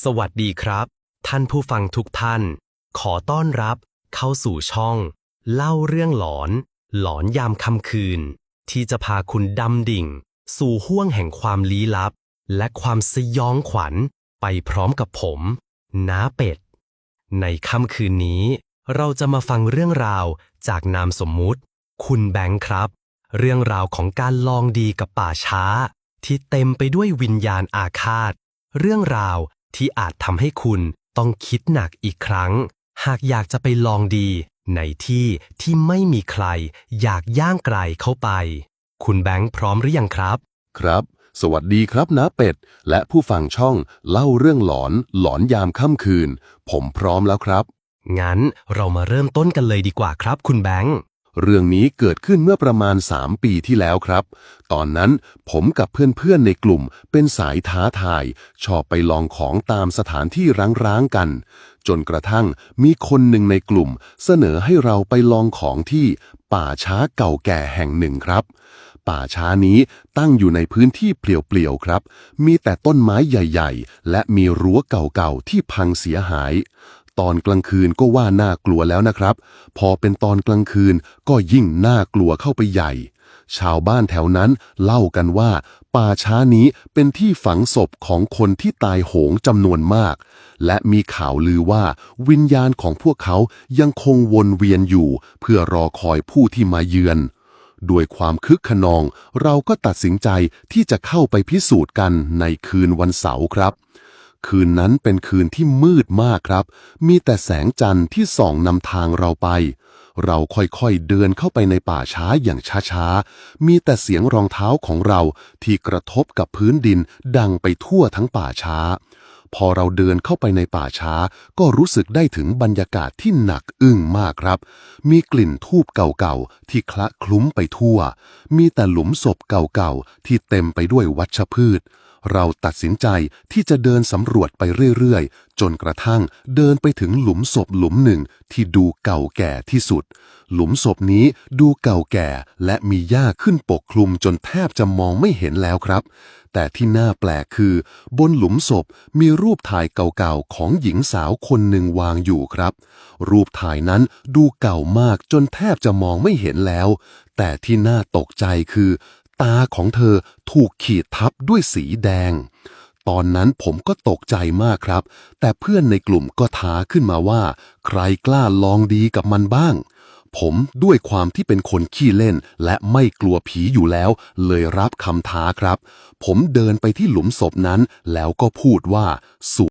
สวัสดีครับ ท่านผู้ฟังทุกท่าน ขอต้อนรับเข้าสู่ช่อง เล่าเรื่องหลอน หลอนยามค่ำคืน ที่จะพาคุณดำดิ่ง สู่ห้วงแห่งความลี้ลับ และความสยองขวัญไปพร้อมกับผมน้าเป็ด ในค่ำคืนนี้ เราจะมาฟังเรื่องราวจากนามสมมุติ คุณแบงค์ครับ เรื่องราวของการลองดีกับป่าช้า ที่เต็มไปด้วยวิญญาณอาฆาต เรื่องราว ที่อาจทำให้คุณต้องคิดหนักอีกครั้ง หากอยากจะไปลองดี ในที่ที่ไม่มีใคร อยากย่างไกลเข้าไป คุณแบงค์พร้อมหรือยังครับ ครับ สวัสดีครับนะเป็ด และผู้ฟังช่องเล่าเรื่องหลอนหลอนยามค่ำคืน ผมพร้อมแล้วครับ งั้นเรามาเริ่มต้นกันเลยดีกว่าครับ คุณแบงค์ เรื่องนี้เกิดขึ้นเมื่อประมาณ 3 ปีที่แล้วครับ ตอนนั้นผมกับเพื่อนๆในกลุ่มเป็นสายท้าทาย ชอบไปลองของตามสถานที่ร้างๆกัน จนกระทั่งมีคนหนึ่งในกลุ่ม เสนอให้เราไปลองของที่ป่าช้าเก่าแก่แห่งหนึ่งครับ ป่าช้านี้ตั้งอยู่ในพื้นที่เปลี่ยวๆครับ มีแต่ต้นไม้ใหญ่ ๆ และมีรั้วเก่าๆที่พังเสียหาย ตอนกลางคืนก็ว่าน่ากลัวแล้วนะครับ พอเป็นตอนกลางคืนก็ยิ่งน่ากลัวเข้าไปใหญ่ ชาวบ้านแถวนั้นเล่ากันว่า ป่าช้านี้เป็นที่ฝังศพของคนที่ตายโหงจำนวนมาก และมีข่าวลือว่าวิญญาณของพวกเขายังคงวนเวียนอยู่ เพื่อรอคอยผู้ที่มาเยือนด้วยความคึกขนอง เราก็ตัดสินใจที่จะเข้าไปพิสูจน์กันในคืนวันเสาร์ครับ คืนนั้นเป็นคืนที่มืดมากครับ มีแต่แสงจันทร์ที่ส่องนำทางเราไป เราค่อยๆเดินเข้าไปในป่าช้าอย่างช้าๆ มีแต่เสียงรองเท้าของเราที่กระทบกับพื้นดินดังไปทั่วทั้งป่าช้า พอเราเดินเข้าไปในป่าช้า ก็รู้สึกได้ถึงบรรยากาศที่หนักอึ้งมากครับ มีกลิ่นทูบเก่าๆ ที่คละคลุ้มไปทั่ว มีแต่หลุมศพเก่าๆ ที่เต็มไปด้วยวัชพืช เราตัดสินใจที่จะเดินสำรวจไปเรื่อยๆ จนกระทั่งเดินไปถึงหลุมศพหลุมหนึ่งที่ดูเก่าแก่ที่สุด หลุมศพนี้ดูเก่าแก่และมีหญ้าขึ้นปกคลุมจนแทบจะมองไม่เห็นแล้วครับ แต่ที่น่าแปลกคือ บนหลุมศพมีรูปถ่ายเก่าๆของหญิงสาวคนหนึ่งวางอยู่ครับ รูปถ่ายนั้นดูเก่ามากจนแทบจะมองไม่เห็นแล้ว แต่ที่น่าตกใจคือ ตาของเธอถูกขีดทับด้วยสีแดง ตอนนั้นผมก็ตกใจมากครับ แต่เพื่อนในกลุ่มก็ท้าขึ้นมาว่า ใครกล้าลองดีกับมันบ้าง ผมด้วยความที่เป็นคนขี้เล่น และไม่กลัวผีอยู่แล้ว เลยรับคำท้าครับ ผมเดินไปที่หลุมศพนั้นแล้วก็พูดว่าสุ